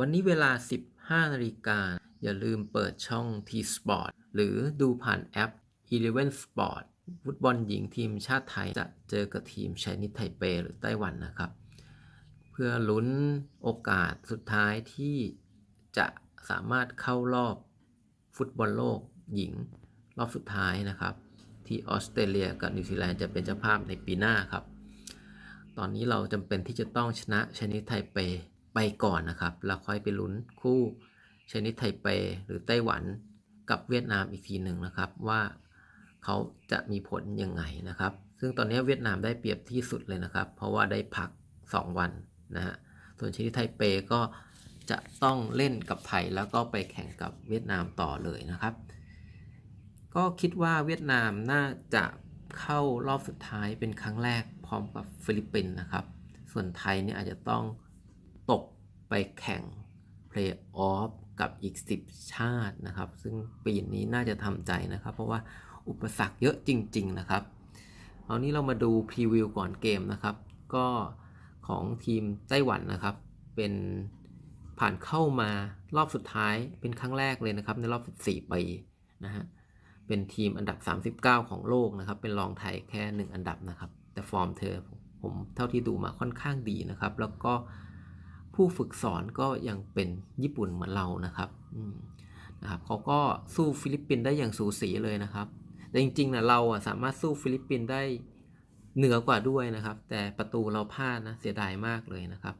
วันนี้เวลา 15นาฬิกาอย่าลืมเปิดช่อง T Sport หรือดูผ่านแอป Eleven Sport ฟุตบอลหญิงทีมชาติไทยจะเจอกับทีมไชนิดไทเปหรือไต้หวันนะครับ เพื่อลุ้นโอกาสสุดท้ายที่จะสามารถเข้ารอบฟุตบอลโลกหญิง รอบสุดท้ายนะครับ ที่ออสเตรเลียกับนิวซีแลนด์จะเป็นเจ้าภาพในปีหน้าครับ ตอนนี้เราจำเป็นที่จะต้องชนะชนิดไทเป ไปก่อนนะครับ แล้วค่อยไปลุ้นคู่ชนิดไทเปหรือไต้หวันกับเวียดนามอีกทีหนึ่งนะครับ ว่าเขาจะมีผลยังไงนะครับ ซึ่งตอนนี้เวียดนามได้เปรียบที่สุดเลยนะครับ เพราะว่าได้พัก 2 วันนะฮะส่วนชนิดไทเปก็จะต้องเล่นกับไทยแล้วก็ไปแข่งกับเวียดนามต่อเลยนะครับ ก็คิดว่าเวียดนามน่าจะเข้ารอบสุดท้ายเป็นครั้งแรกพร้อมกับฟิลิปปินส์นะครับ ส่วนไทยเนี่ยอาจจะต้อง ตกไปแข่งเพลย์ออฟกับอีก 10 ชาตินะครับ ซึ่งปีนี้น่าจะทำใจนะครับ เพราะว่าอุปสรรคเยอะจริง ๆ นะครับ เอานี้เรามาดูพรีวิวก่อนเกมนะครับ ก็ของทีมไต้หวันนะครับ เป็นผ่านเข้ามารอบสุดท้ายเป็นครั้งแรกเลยนะครับ ในรอบ 14 ปีนะฮะ เป็นทีมอันดับ 39 ของโลกนะครับ เป็นรองไทยแค่ 1 อันดับนะครับ แต่ฟอร์มเธอผมเท่าที่ดูมาค่อนข้างดีนะครับ แล้วก็ ผู้ฝึกสอนก็ยังเป็นญี่ปุ่นเหมือนเรานะครับนะครับเขาก็สู้ฟิลิปปินส์ได้อย่างสูสีเลยนะครับ แต่จริงๆนะเราอะสามารถสู้ฟิลิปปินส์ได้เหนือกว่าด้วยนะครับ แต่ประตูเราพลาดนะเสียดายมากเลยนะครับ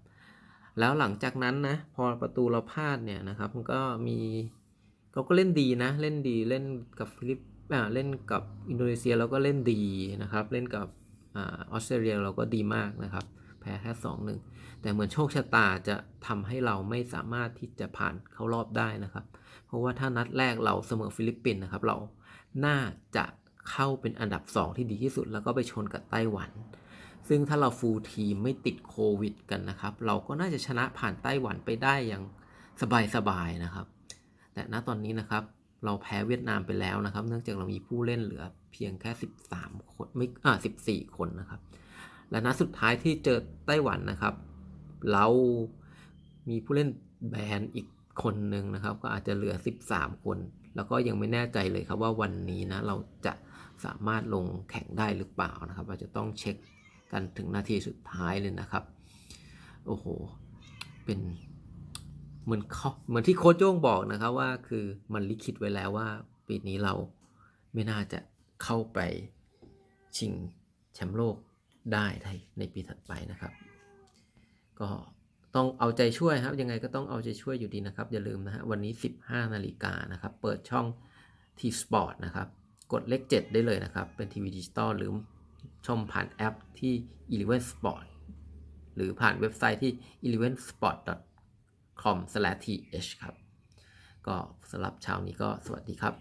แล้วหลังจากนั้นนะพอประตูเราพลาดเนี่ยนะครับมันก็มีเขาก็เล่นดีนะเล่นดีเล่นกับฟิลิปอ่าเล่นกับอินโดนีเซียเราก็เล่นดีนะครับ เล่นกับออสเตรเลียเราก็ดีมากนะครับ พ้แค่สองหนึ่งแต่เหมือนโชคชะตาจะทำให้เราไม่สามารถที่จะผ่านเข้ารอบได้นะครับ เพราะว่าถ้านัดแรกเราเสมอฟิลิปปินส์นะครับ เราน่าจะเข้าเป็นอันดับ 2 ที่ดีที่สุด แล้วก็ไปชนกับไต้หวัน ซึ่งถ้าเราฟูลทีมไม่ติดโควิดกันนะครับ เราก็น่าจะชนะผ่านไต้หวันไปได้อย่างสบายๆนะครับ แต่ณตอนนี้นะครับเราแพ้เวียดนามไปแล้วนะครับ เนื่องจากเรามีผู้เล่นเหลือเพียงแค่ 13 คนไม่อ่า14 คนนะครับ และนัดสุดท้ายที่เจอไต้หวันนะครับ เรามีผู้เล่นแบนอีกคนหนึ่งนะครับ ก็อาจจะเหลือ 13 คน แล้วก็ยังไม่แน่ใจเลยครับว่าวันนี้นะเราจะสามารถลงแข่งได้หรือเปล่านะครับเราจะต้องเช็คกันถึงนาทีสุดท้ายเลยนะครับ โอ้โห เป็นเหมือนเขาเหมือนที่โค้ชโจ้งบอกนะครับว่าคือมันลิขิตไว้แล้วว่าปีนี้เราไม่น่าจะเข้าไปชิงแชมป์โลก ได้ในปีถัดไปนะครับ ก็ต้องเอาใจช่วยครับ ยังไงก็ต้องเอาใจช่วยอยู่ดีนะครับ อย่าลืมนะฮะวันนี้ 15 นาฬิกานะครับ เปิดช่อง T Sport นะครับ กดเลข 7 ได้เลยนะครับ เป็นทีวีดิจิตอลหรือชมผ่านแอปที่ Eleven Sport หรือผ่านเว็บไซต์ที่ elevensport.com/th ครับ ก็สำหรับเช้านี้ก็สวัสดีครับ